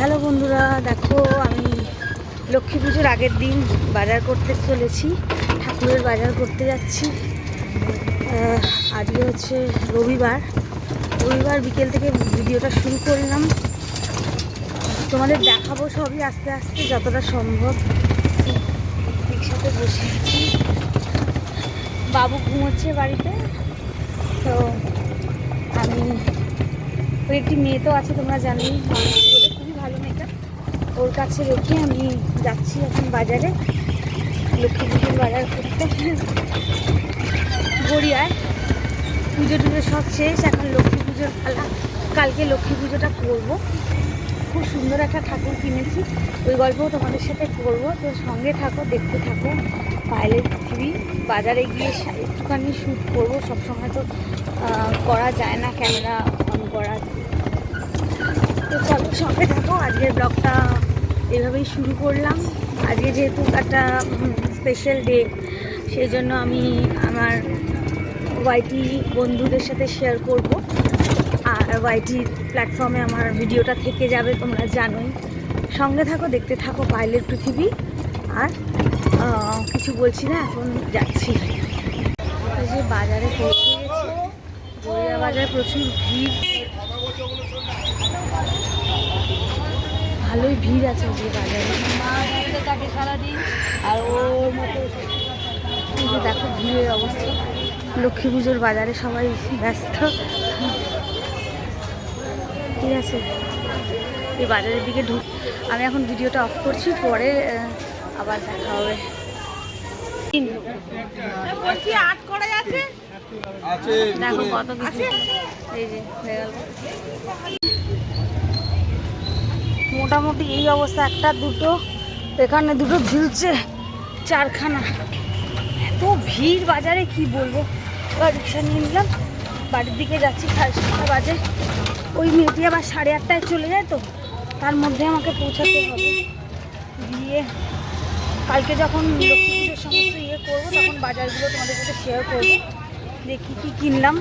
Hello বন্ধুরা, দেখো আমি লক্ষ্মী পুজোর আগের দিন বাজার করতে চলেছি, ঠাকুরের বাজার করতে যাচ্ছি। আজকে হচ্ছে রবিবার। রবিবার বিকেল থেকে ভিডিওটা শুরু করলাম। তোমাদের দেখাবো সবই আস্তে আস্তে যতটা সম্ভব। রিক্সাতে বসে আছি। বাবু ঘুমোচ্ছে বাড়িতে, তো আমি ওর একটি মেয়ে তো আছে, তোমরা জানোই মানুষ বলে খুবই ভালো মেয়েটা ওর কাছে রেখে আমি যাচ্ছি এখন বাজারে। লক্ষ্মী পুজোর বাজার করতে। গড়িয়ায় পুজো টুজো সব শেষ, এখন লক্ষ্মী পুজোর পালা। কালকে লক্ষ্মী পুজোটা করব। খুব সুন্দর একটা ঠাকুর কিনেছি। ওই গল্পও তোমাদের সাথে করব। তো সঙ্গে থাকো, দেখতে থাকো। পায়েলের পৃথিবী বাজারে গিয়ে একটুখানি শ্যুট করব। সবসময় তো করা যায় না, ক্যামেরা অন করা। তো চলো, সঙ্গে থাকো। আজকের ব্লগটা এভাবেই শুরু করলাম। আজকে যেহেতু একটা স্পেশাল ডে সেই জন্য আমি আমার ওয়াইটি বন্ধুদের সাথে শেয়ার করব। আর ওয়াইটি প্ল্যাটফর্মে আমার ভিডিওটা থেকে যাবে, তোমরা জানোই। সঙ্গে থাকো, দেখতে থাকো পাইলের পৃথিবী। আর কিছু বলছি না, এখন যাচ্ছি। যে বাজারে পৌঁছে গেছি। বাজারে প্রচুর ভিড়। ভালোই ভিড় আছে যে বাজারে। থাকে সারাদিন আর ওর মতো দেখো ভিড়ের অবস্থা। লক্ষ্মী পুজোর বাজারে সবাই ব্যস্ত। ঠিক আছে। এই বাজারের দিকে ঢুক আমি এখন ভিডিওটা অফ করছি পরে আবার দেখা হবে। বলছি আট করা যাচ্ছে? আছে। দেখো কত কিছু এই যে হয়ে গেল। মোটামুটি এই অবস্থা, একটা, দুটো, এখানে দুটো ঝুলছে, চারখানা। এত ভিড় বাজারে, কি বলব? এবার রিক্সা নিয়ে নিলাম, বাড়ির দিকে যাচ্ছি, সাড়ে সাতটা বাজে। ওই মেয়েটি আবার সাড়ে আটটায় চলে যায় তো, তার মধ্যে আমাকে পৌঁছাতে হবে। গিয়ে কালকে যখন লক্ষ্মী পুজোর সমস্ত ইয়ে করব, তখন বাজারগুলো তোমাদের সাথে শেয়ার করব। দেখি কী কিনলাম।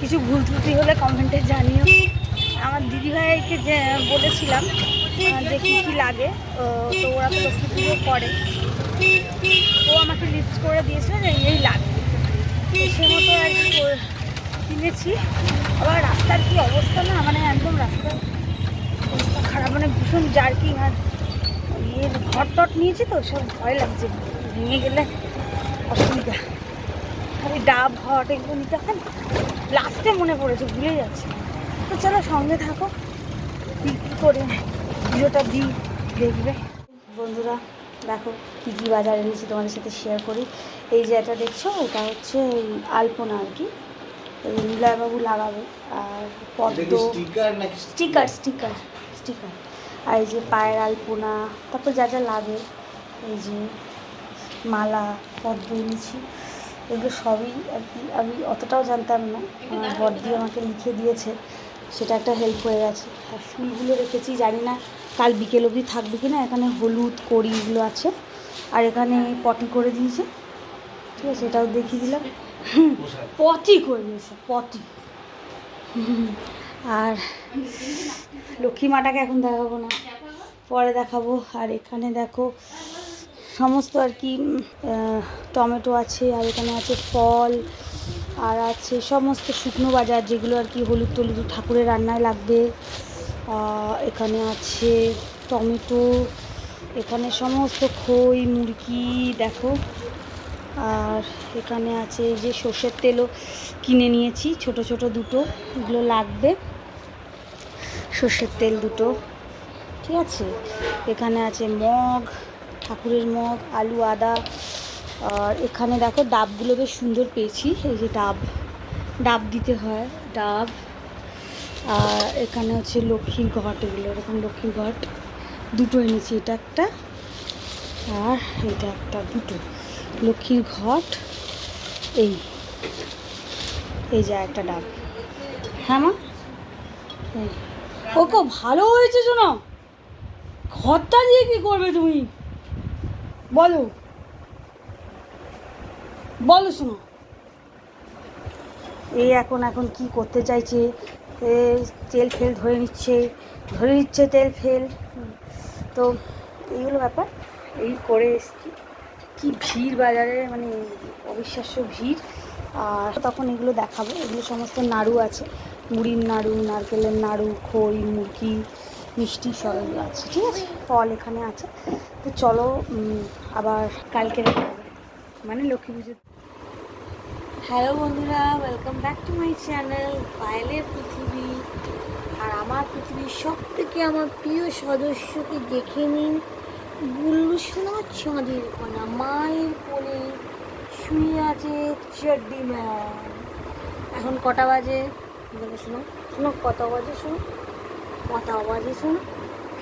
কিছু ভুল ত্রুটি হলে কমেন্টে জানিও। দিদিভাইকে যে বলেছিলাম যে কী কী লাগে, তো ওরা তো করে। ও আমাকে লিস্ট করে দিয়েছিল যে এই লাগে। সে মতো আর কি কিনেছি। আবার রাস্তার কি অবস্থা না মানে একদম রাস্তার অবস্থা খারাপ মানে ভীষণ জার্কিং আর ইয়ে ঘর টট নিয়েছি তো, সব ভয় লাগছে, ভেঙে গেলে অসুবিধা। খালি ডাব হট এগুলো নিতে হয় লাস্টে মনে পড়েছে, ভুলে যাচ্ছে। তো চলো সঙ্গে থাকো। কী কী করে ভিডিওটা দিই দেখবে। বন্ধুরা দেখো কী কী বাজার এনেছি তোমাদের সাথে শেয়ার করি। এই যে এটা দেখছ এটা হচ্ছে এই আলপনা আর কি। এই নিলয়বাবু লাগাবে। আর পদ্ম। স্টিকার স্টিকার স্টিকার স্টিকার আর এই যে পায়ের আলপনা তারপর যা যা লাগে। এই যে মালা পদ্ম এনেছি। এগুলো সবই আর কি আমি অতটাও জানতাম না। আমার বড়দি আমাকে লিখে দিয়েছে। সেটা একটা হেল্প হয়ে গেছে। আর ফুলগুলো রেখেছি, জানি না কাল বিকেল অবধি থাকবে কি না এখানে হলুদ, কড়ি এগুলো আছে। আর এখানে পটি করে দিয়েছে। ঠিক আছে, এটাও দেখিয়ে দিলাম। পটি করে দিয়েছে, পটি। আর লক্ষ্মী মাটাকে এখন দেখাবো না, পরে দেখাবো। আর এখানে দেখো, সমস্ত আর কি টমেটো আছে, আর এখানে আছে ফল আর আছে সমস্ত শুকনো বাজার যেগুলো আর কি হলুদ টলুদ ঠাকুরের রান্নায় লাগবে। এখানে আছে টমেটো, এখানে সমস্ত খই, মুরগি, দেখো। আর এখানে আছে যে সর্ষের তেলও কিনে নিয়েছি, ছোট ছোট দুটো, এগুলো লাগবে। সর্ষের তেল দুটো, ঠিক আছে? এখানে আছে মগ, ঠাকুরের মগ, আলু, আদা আর এখানে দেখো ডাবগুলো বেশ সুন্দর পেয়েছি, এই যে ডাব ডাব দিতে হয়, ডাব। আর এখানে হচ্ছে লক্ষ্মীর ঘট এগুলো, এরকম লক্ষ্মীর ঘট। দুটো এনেছি, এটা একটা আর এটা একটা দুটো। লক্ষ্মীর ঘট, এই এই যে একটা ডাব। হ্যাঁ মা? এই। ও ভালো হয়েছে শোনো। ঘরটা দিয়ে কি করবে তুমি? বলো। বলো শোনো। এই এখন এখন কি করতে চাইছে? এ তেল ফেল ধরে নিচ্ছে ধরে নিচ্ছে তেল ফেল। তো এইগুলো ব্যাপার। এই করে এসছি। কি ভিড় বাজারে মানে অবিশ্বাস্য ভিড়। আর তখন এগুলো দেখাবো। এগুলো সমস্ত নাড়ু আছে। মুড়ির নাড়ু, নারকেলের নাড়ু, খই, মুরগি, মিষ্টি সব আছে। ঠিক আছে? ফল এখানে আছে। তো চলো আবার কালকে মানে লক্ষ্মী পুজো হ্যালো বন্ধুরা welcome back to my channel পায়েলের পৃথিবী। আর আমার পৃথিবীর সব থেকে আমার প্রিয় সদস্যকে দেখে নিন বুল্লু শোনা চাঁদের কোনা, মায়ের কোলে শুয়ে আছে চেড্ডি ম্যান এখন কটা বাজে? বলে শোনো শোনো, কত বাজে শোনো? কত বাজে শোনো?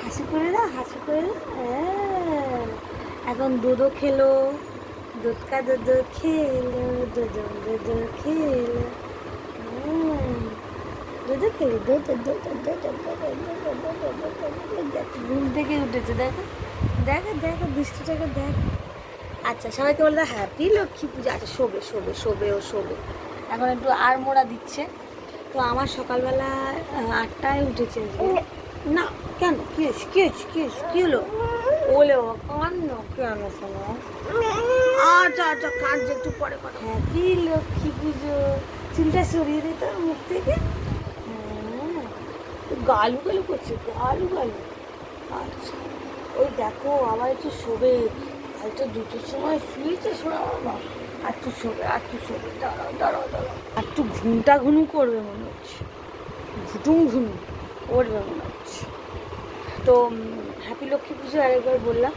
হাসি করে দাও, হাসি করে দাও। হ্যাঁ। এখন দুধও খেলো। দুধ কা দুধ খেলো দুধ দুধ খেলো। দুধ খেলি দুধ দুধ ঘুম থেকে উঠেছে দেখো দেখো দেখো দৃষ্টিটাকে দেখ আচ্ছা সবাইকে বলে হ্যাপি লক্ষ্মী পুজো আচ্ছা শোবে শোবে শোবে ও শোবে এখন একটু আর মোড়া দিচ্ছে তো আমার সকালবেলা আটটায় উঠেছে। না কেন কি হয়েছে কি হয়েছে কি হলো বলে ও কান্ন কেন শোনো? আচ্ছা আচ্ছা কাঁদছে একটু পরে কথা হ্যাপি লক্ষ্মী পুজো? চুলটা সরিয়ে দিত মুখ থেকে। গালু গালু করছে গালু গালু। আচ্ছা ওই দেখো আবার একটু শোবে। কাল তো দুটোর সময় শুয়েছে শোনা বাবা। আর একটু শোবে আর একটু শোবে। দাঁড়াও দাঁড়াও দাঁড়াও। আর একটু ঘুমটা ঘুনু করবে মনে হচ্ছে। ঘুটুম ঘুনু করবে মনে হচ্ছে। তো হ্যাপি লক্ষ্মী পুজো আরেকবার বললাম।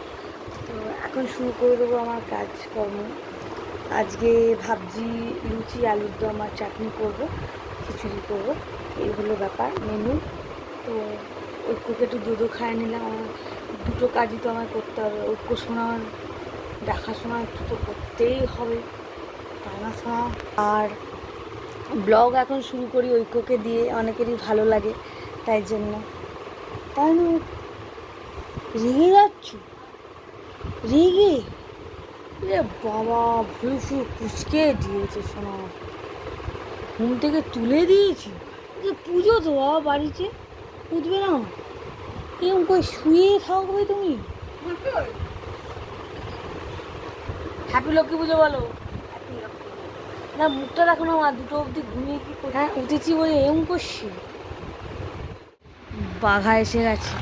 তো এখন শুরু করে দেবো আমার কাজকর্ম। আজকে ভাবছি লুচি, আলুর দম আর চাটনি করব, খিচুড়ি করব। এই হলো ব্যাপার মেনু তো ঐক্যকে একটু দুধও খাইয়ে নিলাম। আমার দুটো কাজই তো আমার করতে হবে। ঐক্য শোনার দেখাশোনা একটু তো করতেই হবে। জানাশোনা আর ব্লগ এখন শুরু করি ঐক্যকে দিয়ে, অনেকেরই ভালো লাগে, তাই জন্য। তাই না? রেগে যাচ্ছ? রেগে? রে বাবা ভুল ফুল কুচকে দিয়েছে শোনা ঘুম থেকে তুলে দিয়েছি? যে পুজো তো বাবা বাড়িতে, উঠবে না। এরকম করে শুয়ে থাকবে তুমি। হ্যাপি লক্ষ্মী পুজো বলো। না, মুখটা দেখো না আমার দুটো অবধি ঘুমিয়ে কি হ্যাঁ উঠেছি বলে এরকম করছি। বাঘা এসে গেছে।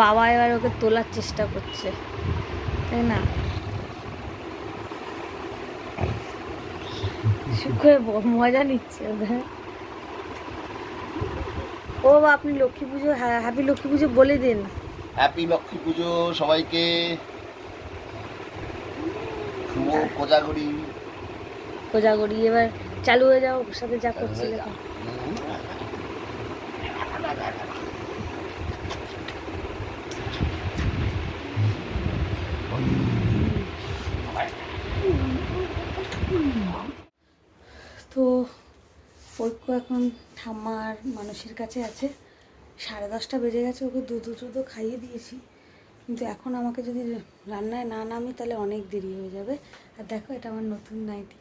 বাবা এবার ওকে তোলার চেষ্টা করছে তাই না? করে মজা নিচ্ছে ওদের। ও আপনি লক্ষ্মী পুজো হ্যাপি লক্ষ্মী পুজো বলে দিন। হ্যাপি লক্ষ্মী পুজো সবাইকে। শুভ কোজাগরি। কোজাগরি এবার চালু হয়ে যাও ওর সাথে যা করছি দেখো তো ঐক্য এখন ঠাম্মার মানুষের কাছে আছে। সাড়ে দশটা বেজে গেছে, ওকে দুধ টুধু খাইয়ে দিয়েছি। কিন্তু এখন আমাকে যদি রান্নায় না নামি, তাহলে অনেক দেরি হয়ে যাবে। আর দেখো, এটা আমার নতুন নাইটি,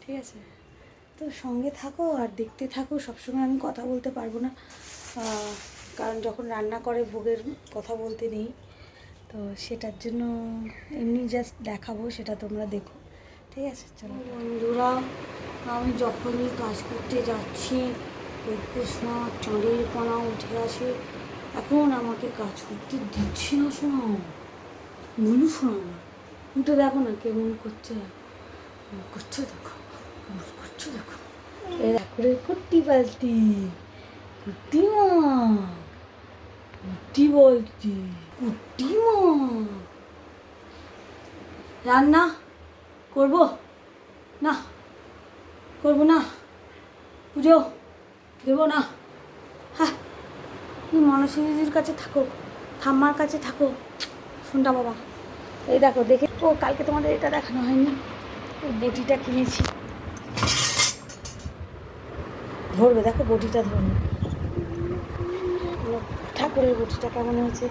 ঠিক আছে? তো সঙ্গে থাকো আর দেখতে থাকো, সবসময় আমি কথা বলতে পারব না। কারণ যখন রান্না করে, ভোগের কথা বলতে নেই। তো সেটার জন্য এমনি জাস্ট দেখাবো, সেটা তোমরা দেখো। ঠিক আছে, চলো। বন্ধুরা আমি যখনই কাজ করতে যাচ্ছি, ওই কৃষ্ণ চাঁদের কণা উঠে আসে। এখন আমাকে কাজ করতে দিচ্ছে না শোনো। মনু শোনো না। তো দেখো না কেমন করছে। করছে দেখো করছে দেখো। এই দেখো রে কুট্টি কুট্টি মা বলতি কুট্টি মা। রান্না করব? না। করব না। পুজো দেবো না। হ্যাঁ তুমি মনসী কাছে থাকো, ঠাম্মার কাছে থাকো। শুনটা বাবা, এই দেখো, দেখে ও কালকে তোমাদের এটা দেখানো হয়নি। এই বটিটা কিনেছি। ধরবে, দেখো বটিটা ধরবে। ঠাকুরের বটিটা কেমন হয়েছে।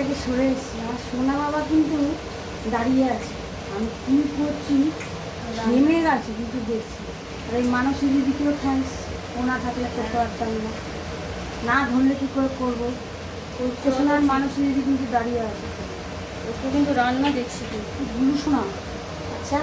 থেকে সরে এসেছি। আমার সোনা বাবা কিন্তু দাঁড়িয়ে আছে। আমি কী করছি? নেমে গেছে কিন্তু দেখছি। আর এই মানসী দিদিকেও থ্যাংকস ও না থাকলে করতে পারতাম না না ধরলে কী করে করব? ওই সোনার মানসী দিদি কিন্তু দাঁড়িয়ে আছে। ওকে কিন্তু রান্না দেখছি। তো ভুলু শোনা আচ্ছা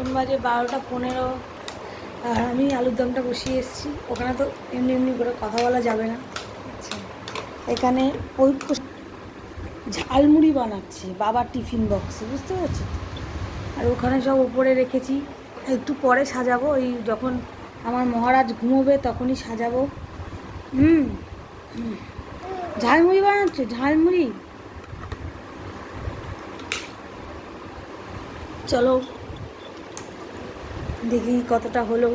এখন বাজে বারোটা পনেরো। আর আমি আলুর দমটা বসিয়ে এসেছি। ওখানে তো এমনি এমনি করে কথা বলা যাবে না। এখানে ওই ঝালমুড়ি বানাচ্ছি বাবার টিফিন বক্সে বুঝতে পারছি? আর ওখানে সব উপরে রেখেছি। একটু পরে সাজাবো ওই যখন আমার মহারাজ ঘুমোবে তখনই সাজাবো। হুম। ঝালমুড়ি বানাচ্ছে? ঝালমুড়ি? চলো। দেখি কতটা হলো।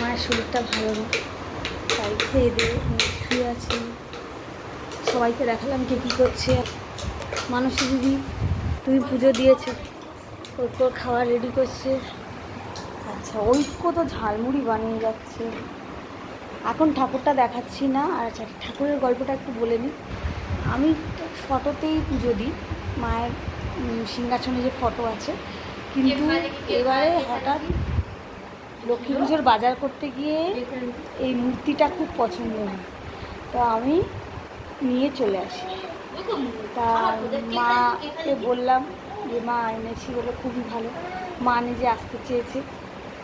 মায়ের শরীরটা ভালো তাই খেয়ে সবাইকে দেখালাম কে কী করছে। মানুষী দিদি, তুমি পুজো দিয়েছে। ওর তোর খাওয়া রেডি করছে। আচ্ছা ঐক্য তো ঝালমুড়ি বানিয়ে যাচ্ছে। এখন ঠাকুরটা দেখাচ্ছি না। আর আচ্ছা ঠাকুরের গল্পটা একটু বলে নিই। আমি ফটোতেই পুজো দিই। মায়ের সিংহাসনে যে ফটো আছে। কিন্তু এবারে হঠাৎ লক্ষ্মী পুজোর বাজার করতে গিয়ে এই মূর্তিটা খুব পছন্দ হয়। তো আমি নিয়ে চলে আসি। তা মাকে বললাম যে, মা এনেছি বলে খুবই ভালো। মা নিজে আসতে চেয়েছে,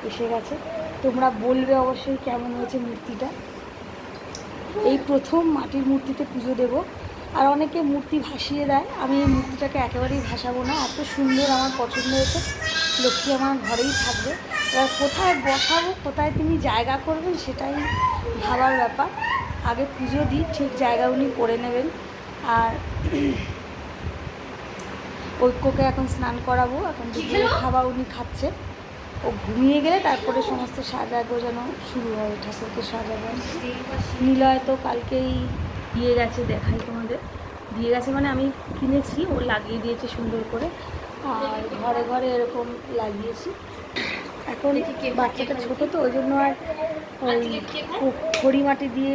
এসে গেছে। তোমরা বলবে অবশ্যই কেমন হয়েছে মূর্তিটা। এই প্রথম মাটির মূর্তিতে পুজো দেব। আর অনেকে মূর্তি ভাসিয়ে দেয়। আমি এই মূর্তিটাকে একেবারেই ভাসাবো না। এত সুন্দর আমার পছন্দ হয়েছে। লক্ষ্মী আমার ঘরেই থাকবে। এবার কোথায় বসাবো, কোথায় তিনি জায়গা করবেন, সেটাই ভাবার ব্যাপার। আগে পুজো দিই, ঠিক জায়গা উনি করে নেবেন। আর ঐক্যকে এখন স্নান করাবো এখন দুপুরে খাবার উনি খাচ্ছে। ও ঘুমিয়ে গেলে তারপরে সমস্ত সাজা গোজানো শুরু হবে ঠাকুরকে সাজাবো। নিলয় তো কালকেই দিয়ে গেছে দেখাই তোমাদের। দিয়ে গেছে মানে আমি কিনেছি ও লাগিয়ে দিয়েছে সুন্দর করে। আর ঘরে ঘরে এরকম লাগিয়েছি। এখন বাচ্চাটা ছোটো তো ওই জন্য আর ওই খড়ি মাটি দিয়ে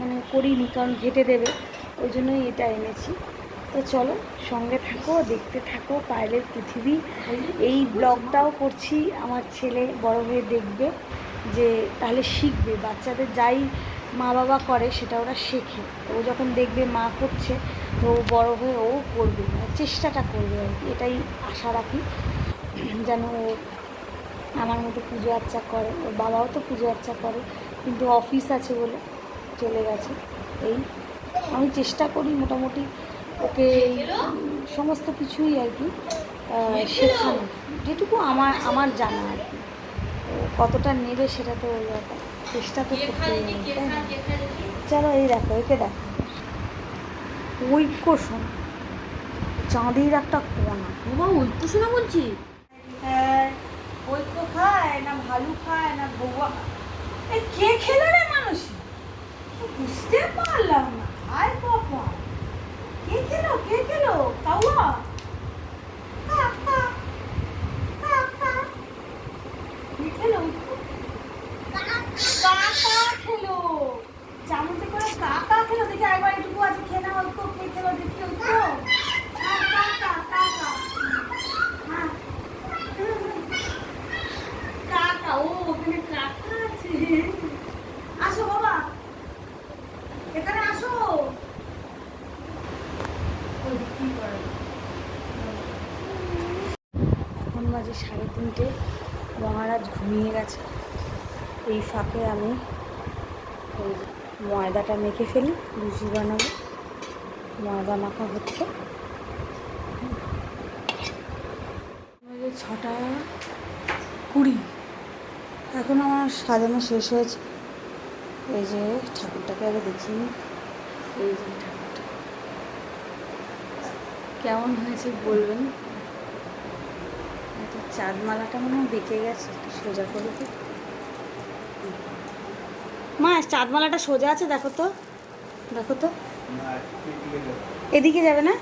মানে করিনি কারণ ঘেটে দেবে। ওই জন্যই এটা এনেছি। তো চলো, সঙ্গে থাকো, দেখতে থাকো, পায়েলের পৃথিবী। এই ব্লগটাও করছি, আমার ছেলে বড় হয়ে দেখবে যে তাহলে শিখবে। বাচ্চাদের যাই মা বাবা করে, সেটা ওরা শেখে। ও যখন দেখবে মা করছে, তো ও বড় হয়ে ও করবে মানে চেষ্টাটা করবে আর কি, এটাই আশা রাখি। যেন ও আমার মতো পুজো আর্চা করে। ওর বাবাও তো পুজো আর্চা করে, কিন্তু অফিস আছে বলে চলে গেছে। এই আমি চেষ্টা করি মোটামুটি ওকে সমস্ত কিছুই আর কি শেখানো যেটুকু আমার আমার জানা আর কি। ও কতটা নেবে সেটা তো ব্যাপার। চেষ্টা তো করতেই হবে তাই না? চলো এই দেখো একে দেখো। ঐক্য শোন। চাঁদের একটা কোনা। বাবা ঐক্য শোনা বলছি? হ্যাঁ ঐক্য খায় না ভালু খায় না বৌয়া এই কে খেলো রে মানুষ? বুঝতে পারলাম না। আয় বাবা। কে খেলো কে খেলো কাউয়া? কাকা খেলো? চামচে করে কাকা খেলো। দেখে একবার এটুকু আছে খেয়ে না ঐক্য কে খেলো দেখি ঐক্য হ্যাঁ, কাকা কাকা হ্যাঁ কাকা ও ওখানে কাকা আছে আসো বাবা এখানে আসো ওই কি করে? এখন বাজে সাড়ে তিনটে, মহারাজ ঘুমিয়ে গেছে। এই ফাঁকে আমি ওই ময়দাটা মেখে ফেলি, লুচি বানাবো। ময়দা মাখা হচ্ছে। ছটা কুড়ি। এখন আমার সাজানো শেষ হয়েছে। এই যে ঠাকুরটাকে আগে দেখি এই যে ঠাকুরটা। কেমন হয়েছে বলবেন? এটা চাঁদমালাটা মনে হয় বেঁকে গেছে সোজা করে দিই। মা, চাঁদমালাটা সোজা আছে, দেখো তো। দেখো তো। এদিকে যাবে না?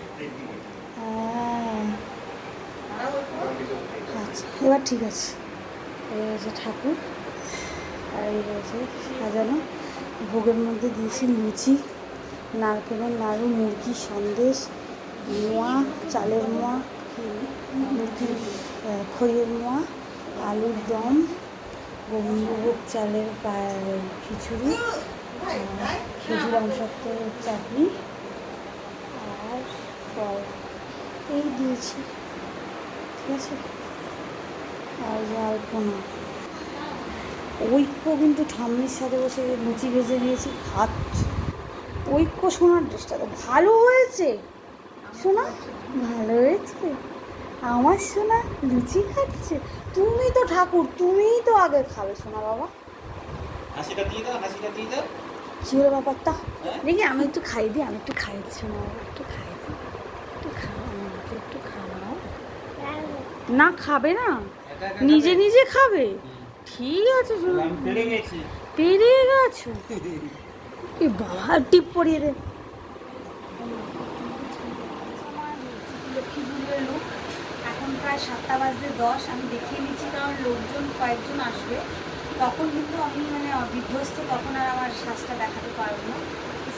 আচ্ছা এবার ঠিক আছে। এই হচ্ছে ঠাকুর, আর এই হয়েছে সাজানো, ভোগের মধ্যে দিয়েছি লুচি, নারকেলের নাড়ু মুরগি সন্দেশ, মোয়া, চালের মোয়া খইয়ের মোয়া আলুর দম, গোবিন্দভোগ চালের খিচুড়ি আর খেজুর আমসত্ত্বের চাটনি আর ফল। এই দিয়েছি। ঠিক আছে? আর যে আলপনা ঐক্য কিন্তু ঠাম্মির সাথে বসে লুচি ভেজে নিয়েছি। খাচ্ছে ঐক্য শোনার ড্রেসটা তো ভালো হয়েছে। শোনা ভালো হয়েছে। আমার শোনা লুচি খাচ্ছে? তুমি তো ঠাকুর তুমিই তো আগে খাবে শোনা বাবা। হাসিটা দিয়ে দাও হাসিটা দিয়ে দাও। কী হলো ব্যাপারটা? হ্যাঁ? দেখি আমি একটু খাই দিই আমি একটু খাই দিই শোনা বাবা একটু খাই দিই। একটু খাও আমাকে একটু খাওয়াও। না খাবে না। নিজে নিজে খাবে? ঠিক আছে শোনা আমি পেরে গেছি। পেরে গেছো? এ বাবা টিপ পরিয়ে দে লক্ষ্মী পুজোর লোক এখন প্রায় সাতটা বাজতে দশ, আমি দেখিয়ে নিচ্ছি কারণ লোকজন, কয়েকজন আসবে। তখন কিন্তু আমি মানে বিধ্বস্ত, তখন আর আমার শ্বাসটা দেখাতে পারব না।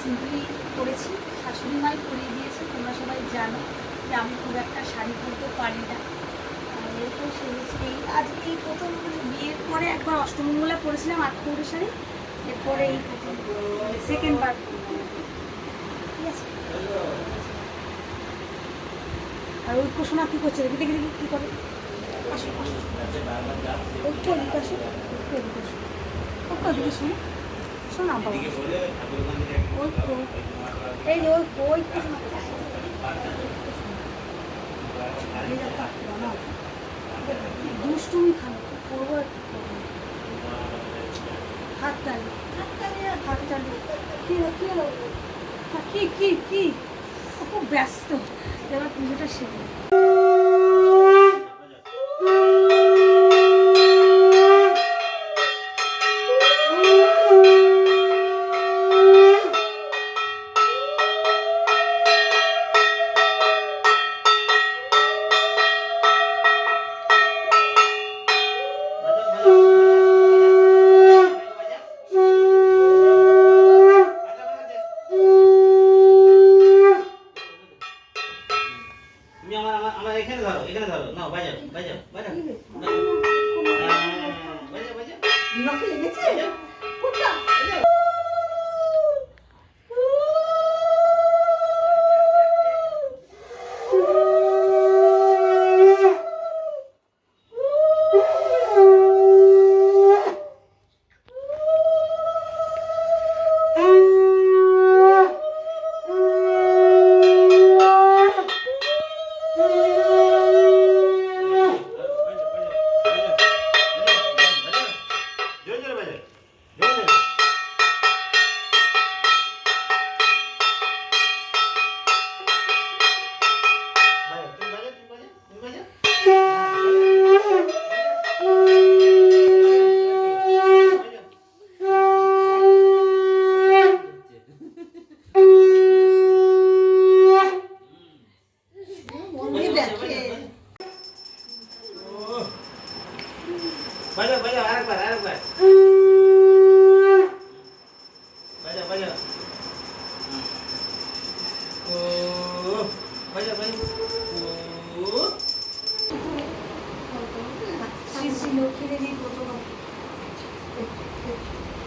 সিম্পলি করেছি শাশুড়ি মাই পরিয়ে দিয়েছে, তোমরা সবাই জানো যে আমি খুব একটা শাড়ি পরতে পারি না। এরকম সেরেছি এই, আজকে এই প্রথম মানে বিয়ের পরে একবার অষ্টমঙ্গলা পরেছিলাম আটকৌড়ি শাড়ি, এরপরে এই প্রথম সেকেন্ড বার ঠিক আছে? আর ওই কুসুমা কী করছে? দেখি দেখি দেখি, কী করে? আসো একটু এদিকে শোনো। বাবা। এই দুষ্টুমি খানো করব। হাত টানি হাত টানি হাত টানি। কি কি কি কি কি? খুব ব্যস্ত। এবার পুজোটা সেরে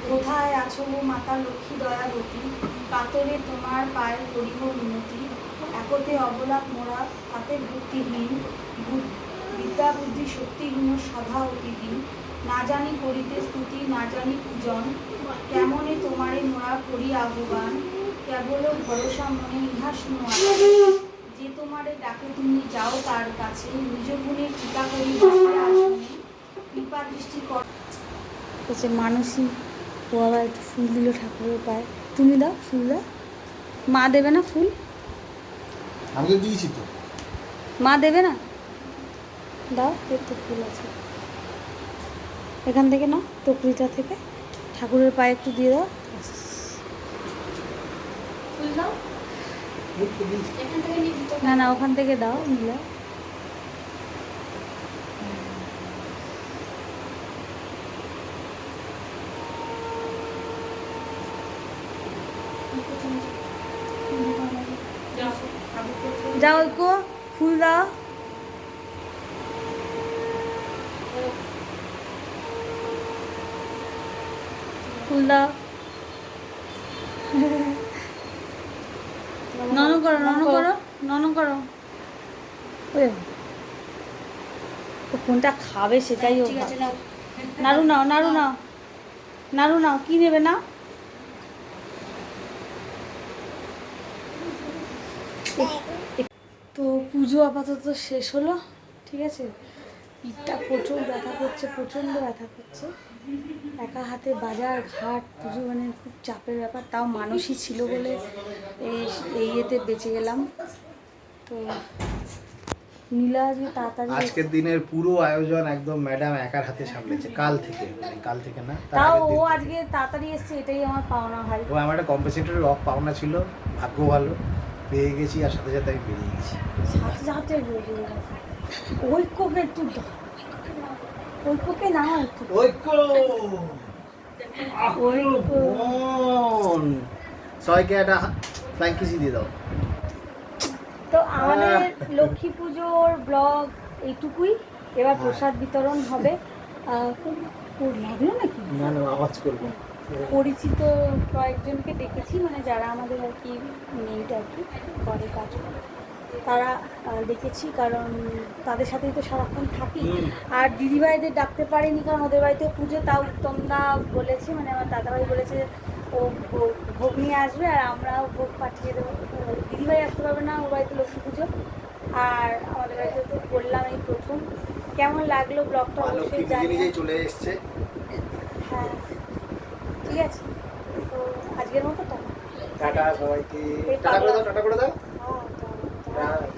কোথায় আছো মাতা লক্ষ্মী দয়াবতী? কাতরে তোমার পায়ের করিব মিনতি। একতে অবলাপ মোরা হাতে ভক্তিহীন বু- বিদ্যা বুদ্ধি শক্তিহীন সভা অতিদিন না জানি করিতে স্তুতি, না জানি পূজন। কেমনে তোমারে মোরা করি আহ্বান? কেবল ভরসা মনে ইহা শুনো যে তোমারে ডাকে তুমি যাও তার কাছে। নিজ গুণে টিকা করি কৃপা দৃষ্টি কর। হচ্ছে মানসী ও আবার একটু ফুল দিল ঠাকুরের পায়ে। তুমি দাও ফুল দাও। মা দেবে না ফুল? আমি তো দিয়েছি তো। মা দেবে না? দাও একটু ফুল আছে। এখান থেকে না টকরিটা থেকে। ঠাকুরের পায়ে একটু দিয়ে দাও। ব্যাস। ফুল দাও। না না ওখান থেকে দাও নিলে যাও কো ফুল দাও। ফুল দাও। নন করো নন করো নন করো। ও কোনটা খাবে সেটাই ও ভাবছে। নাও। নাড়ু নাও নাড়ু নাও। নাড়ু নাও কি নেবে না তো পুজো আপাতত শেষ হলো ঠিক আছে? পিঠটা প্রচুর ব্যথা করছে প্রচণ্ড ব্যথা করছে। একা হাতে বাজার ঘাট পুজো মানে খুব চাপের ব্যাপার তাও মানুষই ছিল বলে এই এই ইয়েতে বেঁচে গেলাম। তো নীলা আজকে তাড়াতাড়ি আজকের দিনের পুরো আয়োজন একদম ম্যাডাম একার হাতে সামলেছে কাল থেকে মানে কাল থেকে না তাও ও আজকে তাড়াতাড়ি এসছে এটাই আমার পাওনা ভাই। ও আমার একটা কম্পেসেটরি অফ পাওনা ছিল ভাগ্য ভালো। পেয়ে গেছি আর সাথে সাথে আমি বেরিয়ে গেছি। সাথে সাথে বেরিয়ে গেছে। ঐক্যকে একটু ঐক্যকে একটু ঐক্য! সবাইকে একটা ফ্ল্যাঙ্কিসি দিয়ে দাও। তো আমাদের লক্ষ্মী পুজোর ব্লগ এইটুকুই। এবার প্রসাদ বিতরণ হবে। লাগল নাকি? না না আওয়াজ করব। পরিচিত কয়েকজনকে ডেকেছি মানে যারা আমাদের আর কি মেয়েটা আর কি করে কাজ করে। তারা ডেকেছি কারণ তাদের সাথেই তো সারাক্ষণ থাকি। আর দিদিভাইদের ডাকতে পারিনি কারণ ওদের বাড়িতে পুজো তাও উত্তমদা বলেছে মানে আমার দাদাভাই বলেছে ও ভোগ- ভোগ নিয়ে আসবে আর আমরাও ভোগ পাঠিয়ে দেবো। দিদিভাই আসতে পারবে না ওর বাড়িতে লক্ষ্মী পুজো। আর আমাদের বাড়িতে তো বললাম এই প্রথম। কেমন লাগল ব্লগটা অবশ্যই চলে এসছে। হ্যাঁ। ঠিক আছে তো আজকের মতো টাটা টাটা সবাইকে টাটা করে দাও টাটা করে দাও হ্যাঁ। টাটা।